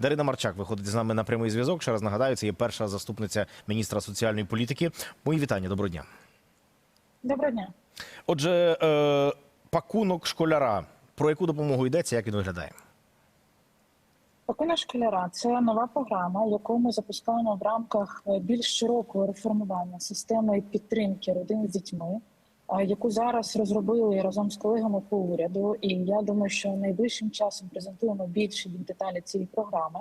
Дарина Марчак виходить з нами на прямий зв'язок. Ще раз нагадаю, це є перша заступниця міністра соціальної політики. Мої вітання. Доброго дня. Доброго дня. Отже, е, пакунок школяра. Про яку допомогу йдеться? Як він виглядає? Пакуна школяра це нова програма, яку ми запускаємо в рамках е, більш широкого реформування системи підтримки родин з дітьми, яку зараз розробили разом з колегами по уряду. І я думаю, що найближчим часом презентуємо більше деталі цієї програми.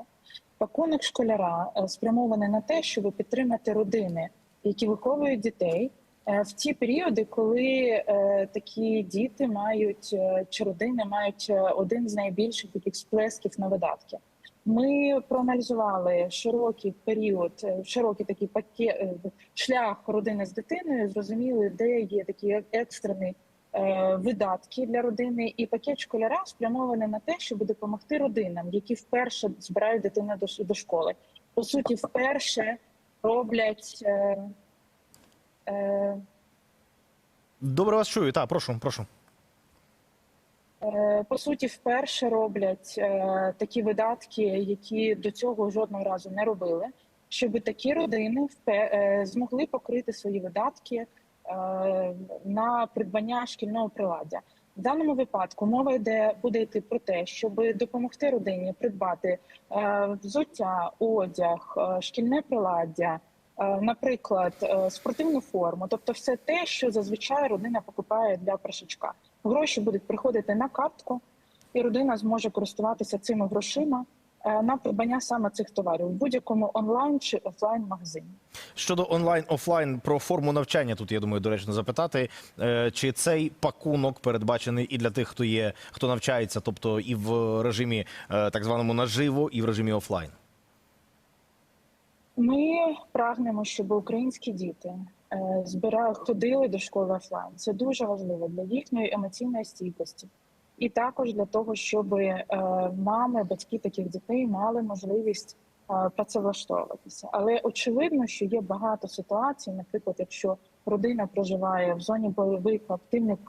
Пакунок школяра е, спрямований на те, щоб підтримати родини, які виховують дітей. е, В ті періоди, коли е, такі діти мають чи родини мають один з найбільших таких сплесків на видатки. Ми проаналізували широкий період, е, широкий такий пакет шлях родини з дитиною. Зрозуміли, де є такі екстрені е, видатки для родини, і пакет школяра спрямований на те, щоб допомогти родинам, які вперше збирають дитину до, до школи. По суті, вперше роблять. Е, е, Добре вас чую. Так, прошу, прошу. По суті, вперше роблять е, такі видатки, які до цього жодного разу не робили, щоб такі родини впе- е, змогли покрити свої видатки е, на придбання шкільного приладдя. В даному випадку мова йде буде йти про те, щоб допомогти родині придбати взуття, одяг, шкільне приладдя, наприклад, е, спортивну форму, тобто все те, що зазвичай родина покупає для першачка. Гроші будуть приходити на картку, і родина зможе користуватися цими грошима е, на придбання саме цих товарів в будь-якому онлайн чи офлайн магазині. Щодо онлайн офлайн про форму навчання, тут я думаю, доречно запитати, е, чи цей пакунок передбачений і для тих, хто є, хто навчається, тобто і в режимі е, так званому наживо, і в режимі офлайн. Ми прагнемо, щоб українські діти е, збира... ходили до школи офлайн. Це дуже важливо для їхньої емоційної стійкості, і також для того, щоб е, мами, батьки таких дітей мали можливість е, працевлаштовуватися. Але очевидно, що є багато ситуацій, наприклад, якщо родина проживає в зоні бойових активних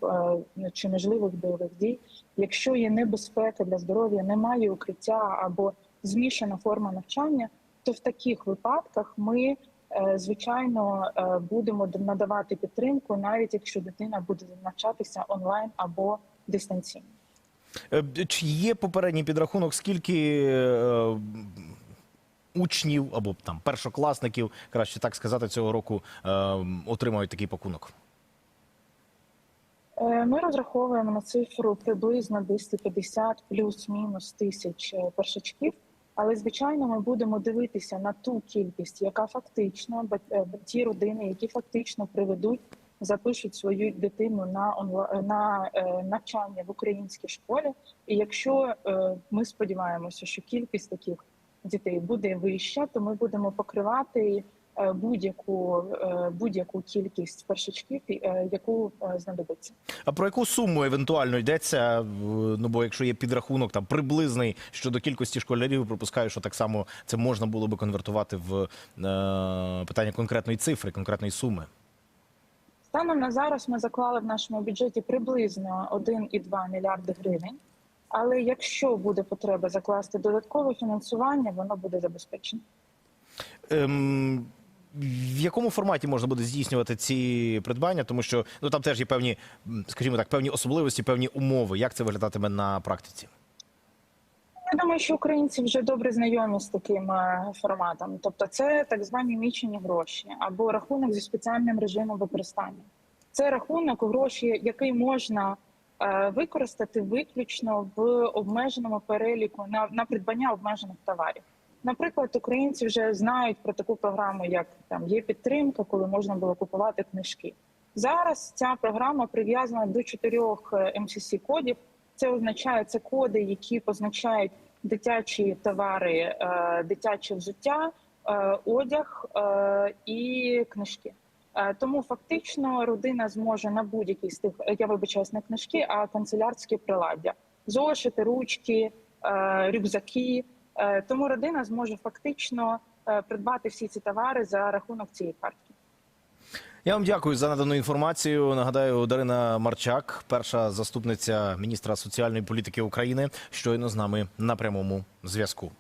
чи можливих бойових дій, якщо є небезпека для здоров'я, немає укриття або змішана форма навчання то в таких випадках ми е, звичайно е, будемо надавати підтримку, навіть якщо дитина буде навчатися онлайн або дистанційно. Е, Чи є попередній підрахунок, скільки учнів або там першокласників, краще так сказати, цього року отримають такий пакунок? Ми розраховуємо на цифру приблизно 250 плюс-мінус тисяч першачків. Але звичайно, ми будемо дивитися на ту кількість, яка фактично е, ті родини, які фактично приведуть, запишуть свою дитину на онла- на е, навчання в українській школі. І якщо е, ми сподіваємося, що кількість таких дітей буде вища, то ми будемо покривати будь-яку е, будь-яку кількість першачків, е, яку е, знадобиться. А про яку суму евентуально йдеться? Ну бо якщо є підрахунок там приблизний щодо кількості школярів, припускаю, що так само це можна було би конвертувати в е, питання конкретної цифри, конкретної суми. Станом на зараз ми заклали в нашому бюджеті приблизно 1,2 мільярди гривень. Але якщо буде потреба закласти додаткове фінансування, воно буде забезпечено. Ем, в якому форматі можна буде здійснювати ці придбання? Тому що ну там теж є певні, скажімо так, певні особливості, певні умови. Як це виглядатиме на практиці? Я думаю, що українці вже добре знайомі з таким е, форматом. Тобто, це так звані мічені гроші або рахунок зі спеціальним режимом використання. Це рахунок гроші, який можна е, використати виключно в обмеженому переліку на, на придбання обмежених товарів. Наприклад, українці вже знають про таку програму, як там є підтримка, коли можна було купувати книжки. Зараз ця програма прив'язана до чотирьох МСС кодів. Це означає це коди, які позначають дитячі товари, е, дитяче взуття, е, одяг е, і книжки. Е, Тому фактично родина зможе на будь-який з тих, я вибачаюсь, не книжки, а канцелярські приладдя, зошити, ручки, е, рюкзаки. Е, Тому родина зможе фактично е, придбати всі ці товари за рахунок цієї картки. Я вам дякую за надану інформацію. Нагадаю, Дарина Марчак, перша заступниця міністра соціальної політики України, щойно з нами на прямому зв'язку.